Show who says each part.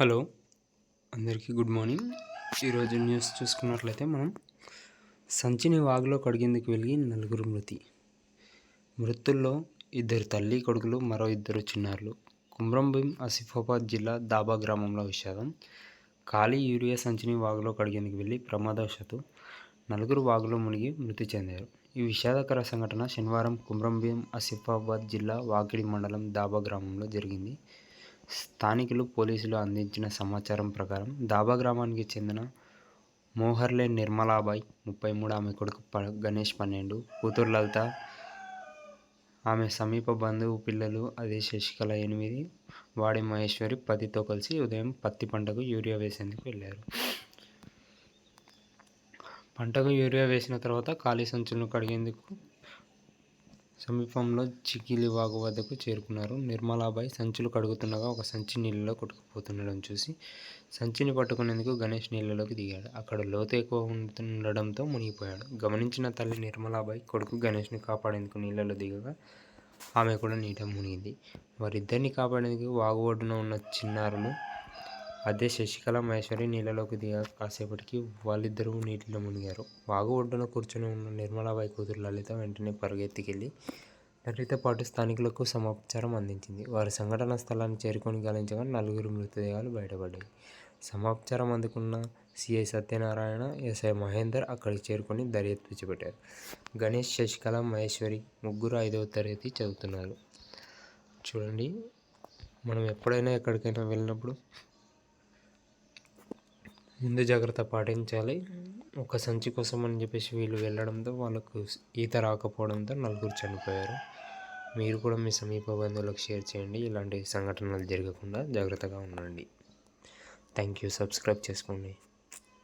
Speaker 1: Hello అందరికీ good morning. ఈరోజు news చూసుకున్నట్లయితే మనం సంచిని వాగులో కడిగేందుకు వెళ్ళి నలుగురు మృతి. మృతుల్లో ఇద్దరు తల్లి కొడుకులు మరో ఇద్దరు చిన్నారులు. కుమ్రంభీం ఆసిఫాబాద్ జిల్లా దాబా గ్రామంలో విషాదం. ఖాళీ యూరియా సంచిని వాగులో కడిగేందుకు వెళ్ళి ప్రమాదవశాత్తు నలుగురు వాగులో మునిగి మృతి చెందారు. ఈ విషాదకర సంఘటన శనివారం కుమ్రంభీం ఆసిఫాబాద్ జిల్లా వాకిడి మండలం దాబా గ్రామంలో జరిగింది. స్థానికులు పోలీసులు అందించిన సమాచారం ప్రకారం దాబా గ్రామానికి చెందిన మోహర్లే నిర్మలాబాయ్ ముప్పై మూడు ఆమె కొడుకు ప గణేష్ పన్నెండు కూతురు లలిత ఆమె సమీప బంధువు పిల్లలు అదే శశికళ ఎనిమిది వాడి మహేశ్వరి పతితో కలిసి ఉదయం పత్తి పంటకు యూరియా వేసేందుకు వెళ్ళారు. పంటకు యూరియా వేసిన తర్వాత ఖాళీ సంచులను కడిగేందుకు సమీపంలో చికిలివాగు వద్దకు చేరుకున్నారు. నిర్మలాబాయి సంచులు కడుగుతుండగా ఒక సంచి నీళ్ళలో కొట్టుకుపోతుండడం చూసి సంచిని పట్టుకునేందుకు గణేష్ నీళ్ళలోకి దిగాడు. అక్కడ లోతు ఎక్కువ ఉండడంతో మునిగిపోయాడు. గమనించిన తల్లి నిర్మలాబాయ్ కొడుకు గణేష్ని కాపాడేందుకు నీళ్ళలో దిగగా ఆమె కూడా నీట మునిగింది. వారిద్దరిని కాపాడేందుకు వాగు ఒడ్డున ఉన్న చిన్నారులు అదే శశికళ మహేశ్వరి నీళ్ళలోకి దిగ కాసేపటికి వాళ్ళిద్దరూ నీటిలో మునిగారు. వాగు ఒడ్డున కూర్చొని ఉన్న నిర్మలాబాయి కూతురు లలిత వెంటనే పరుగెత్తికెళ్ళి లలిత పాటు స్థానికులకు సమాచారం అందించింది. వారి సంఘటన స్థలాన్ని చేరుకొని గాలించగా నలుగురు మృతదేహాలు బయటపడ్డాయి. సమాచారం అందుకున్న సిఐ సత్యనారాయణ ఎస్ఐ మహేందర్ అక్కడికి చేరుకొని దర్యాప్తు చేపట్టారు. గణేష్ శశికళ మహేశ్వరి ముగ్గురు ఐదవ తరగతి చదువుతున్నారు. చూడండి మనం ఎప్పుడైనా ఎక్కడికైనా వెళ్ళినప్పుడు ముందు జాగ్రత్త పాటించాలి. ఒక సంచి కోసం అని చెప్పేసి వీళ్ళు వెళ్ళడంతో వాళ్ళకు ఈత రాకపోవడంతో నలుగురు చనిపోయారు. మీరు కూడా మీ సమీప బంధువులకు షేర్ చేయండి. ఇలాంటి సంఘటనలు జరగకుండా జాగ్రత్తగా ఉండండి. Thank you. సబ్స్క్రైబ్ చేసుకోండి.